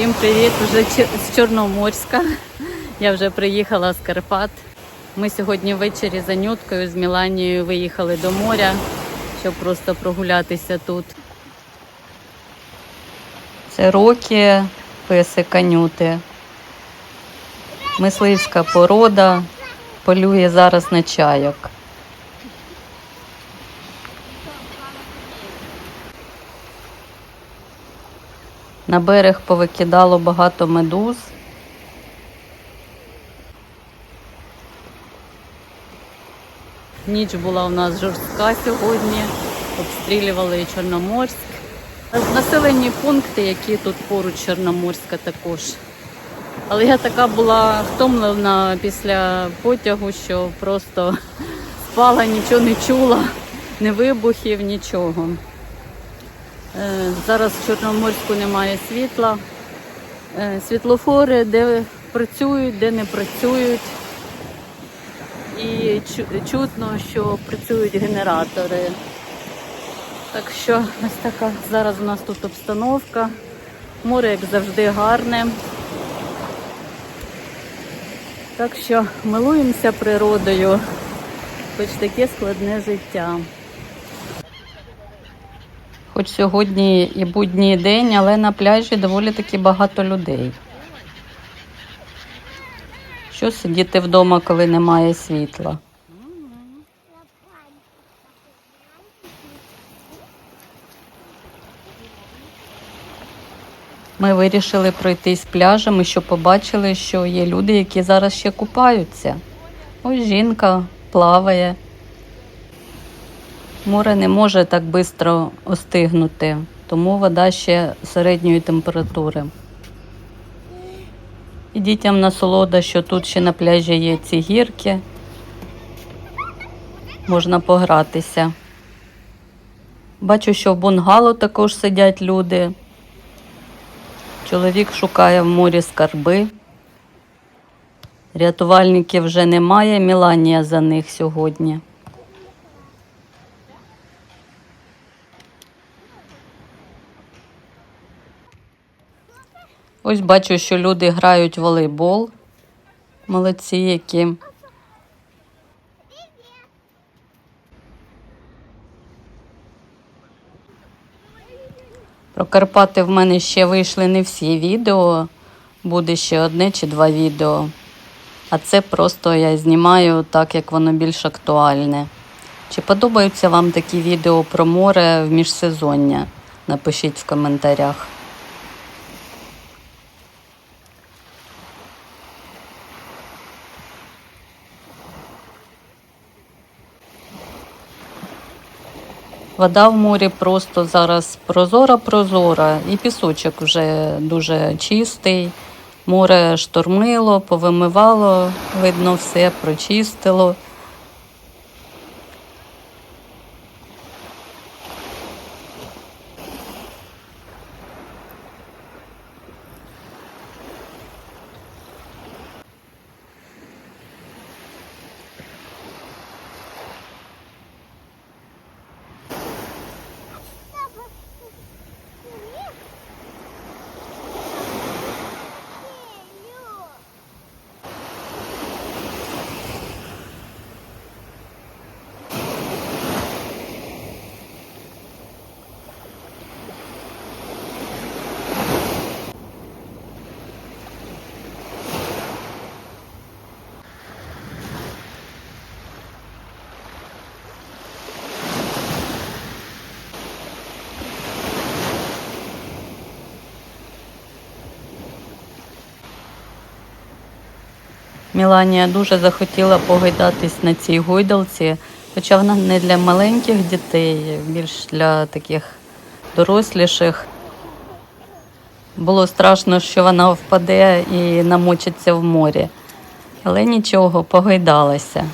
Всім привіт! Вже з Чорноморська. Я вже приїхала з Карпат. Ми сьогодні ввечері за Нюткою з Міланією виїхали до моря, щоб просто прогулятися тут. Це роки песик Анюти. Мисливська порода полює зараз на чайок. На берег повикидало багато медуз. Ніч була у нас жорстка сьогодні. Обстрілювали і Чорноморськ. Населені пункти, які тут поруч Чорноморська також. Але я така була втомлена після потягу, що просто спала, нічого не чула, ні вибухів, нічого. Е, Зараз в Чорноморську немає світла. Е, Світлофори, де працюють, де не працюють. І чутно, що працюють генератори. Так що ось така зараз у нас тут обстановка. Море, як завжди, гарне. Так що милуємося природою, хоч таке складне життя. Хоч сьогодні і будній день, але на пляжі доволі таки багато людей. Що сидіти вдома, коли немає світла? Ми вирішили пройтись пляжем і що побачили, що є люди, які зараз ще купаються. Ось жінка плаває. Море не може так швидко остигнути, тому вода ще середньої температури. І дітям насолода, що тут ще на пляжі є ці гірки. Можна погратися. Бачу, що в бунгало також сидять люди. Чоловік шукає в морі скарби. Рятувальників вже немає, Міланія за них сьогодні. Ось бачу, що люди грають в волейбол. Молодці які. Про Карпати в мене ще вийшли не всі відео. Буде ще одне чи два відео. А це просто я знімаю так, як воно більш актуальне. Чи подобаються вам такі відео про море в міжсезоння? Напишіть в коментарях. Вода в морі просто зараз прозора-прозора, і пісочок вже дуже чистий. Море штормило, повимивало, видно все, прочистило. Міланія дуже захотіла погойдатись на цій гойдалці, хоча вона не для маленьких дітей, більш для таких доросліших. Було страшно, що вона впаде і намочиться в морі. Але нічого, погойдалася.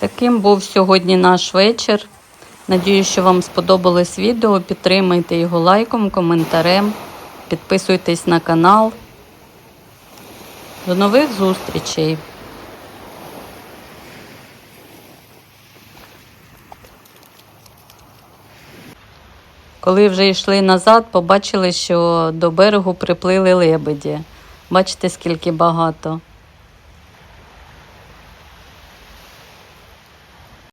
Таким був сьогодні наш вечір. Надію, що вам сподобалось відео. Підтримайте його лайком, коментарем. Підписуйтесь на канал. До нових зустрічей! Коли вже йшли назад, побачили, що до берегу приплили лебеді. Бачите, скільки багато.